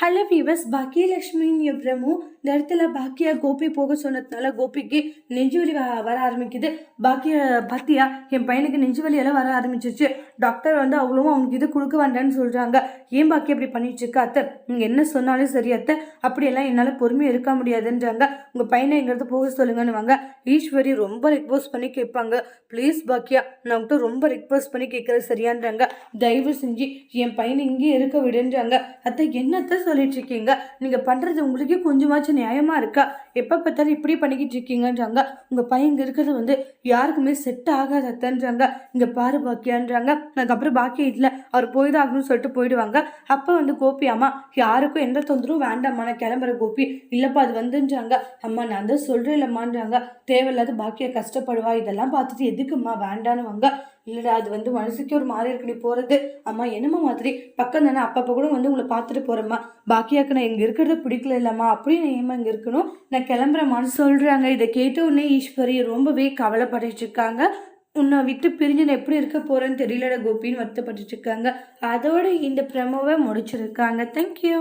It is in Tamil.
ஹலோ வீவர்ஸ் பாக்கியலட்சுமியின் எவ்வளமோ இந்த இடத்துல பாக்கியா கோபி போக சொன்னதுனால கோபிக்கு நெஞ்சு வலி வ- வர ஆரம்பிக்குது பாக்கிய பாத்தியா என் பையனுக்கு நெஞ்சுவலி எல்லாம் வர ஆரம்பிச்சிருச்சு டாக்டர் வந்து அவ்வளவும் அவனுக்கு இது கொடுக்க வேண்டான்னு சொல்கிறாங்க ஏன் பாக்கி அப்படி பண்ணிட்டு இருக்க அத்தை? நீங்கள் என்ன சொன்னாலும் சரி அத்தை. அப்படியெல்லாம் என்னால் பொறுமையாக இருக்க முடியாதுன்றாங்க. உங்கள் பையனை எங்கிறது போக சொல்லுங்கன்னு வாங்க. ஈஸ்வரி ரொம்ப ரிக்வஸ்ட் பண்ணி கேட்பாங்க. ப்ளீஸ் பாக்கியா நான் உங்கள்கிட்ட ரொம்ப ரிக்வஸ்ட் பண்ணி கேட்குறது சரியான்றாங்க. தயவு செஞ்சு என் பையனை இங்கேயே இருக்க விடுன்றாங்க. அத்தை என்னத்தை சொல்லிட்டு இருக்கீங்க நீங்கள் பண்ணுறது உங்களுக்கே கொஞ்சமாச்சும் நியாயமா இருக்கா? எப்போ பார்த்தாலும் இப்படி பண்ணிக்கிட்டு இருக்கீங்கன்றாங்க. உங்கள் பையன் இங்கே இருக்கிறது வந்து யாருக்குமே செட் ஆகாது அத்தைன்றாங்க. இங்கே பாரு பாக்கியான்றாங்க. அதுக்கப்புறம் பாக்கியம் இல்லை. அவர் போய் ஆகணும்னு சொல்லிட்டு போயிடுவாங்க. அப்போ வந்து கோபி அம்மா யாருக்கும் எந்த தொந்தரவும் வேண்டாம்மா. நான் கிளம்புற கோபி. இல்லைப்பா அது வந்துன்றாங்க. அம்மா நான் தான் சொல்கிறேன் இல்லைம்மான்றாங்க தேவையில்லாத பாக்கிய கஷ்டப்படுவா. இதெல்லாம் பார்த்துட்டு எதுக்கும்மா வேண்டான்னுவாங்க. இல்லைடா அது வந்து மனசுக்கே ஒரு மாதிரி இருக்கு. நீ போகிறது அம்மா என்னம்மா மாதிரி? பக்கம் தானே அப்பப்போ கூட வந்து உங்களை பார்த்துட்டு போகிறேம்மா பாக்கியாக்கு நான் இங்கே இருக்கிறது பிடிக்கல இல்லைம்மா அப்படியே நான் ஏமா இங்கே இருக்கணும்? நான் கிளம்புறேம்மான்னு சொல்கிறாங்க இதை கேட்ட உடனே ஈஸ்வரி ரொம்பவே கவலைப்பட்டுட்டு இருக்காங்க. உன்னை விட்டு பிரிஞ்சு நான் எப்படி இருக்க போகிறேன்னு தெரியலடா கோபின்னு வருத்தப்பட்டுட்டு இருக்காங்க. அதோட இந்த ப்ரெமோவை முடிச்சிருக்காங்க. தேங்க்யூ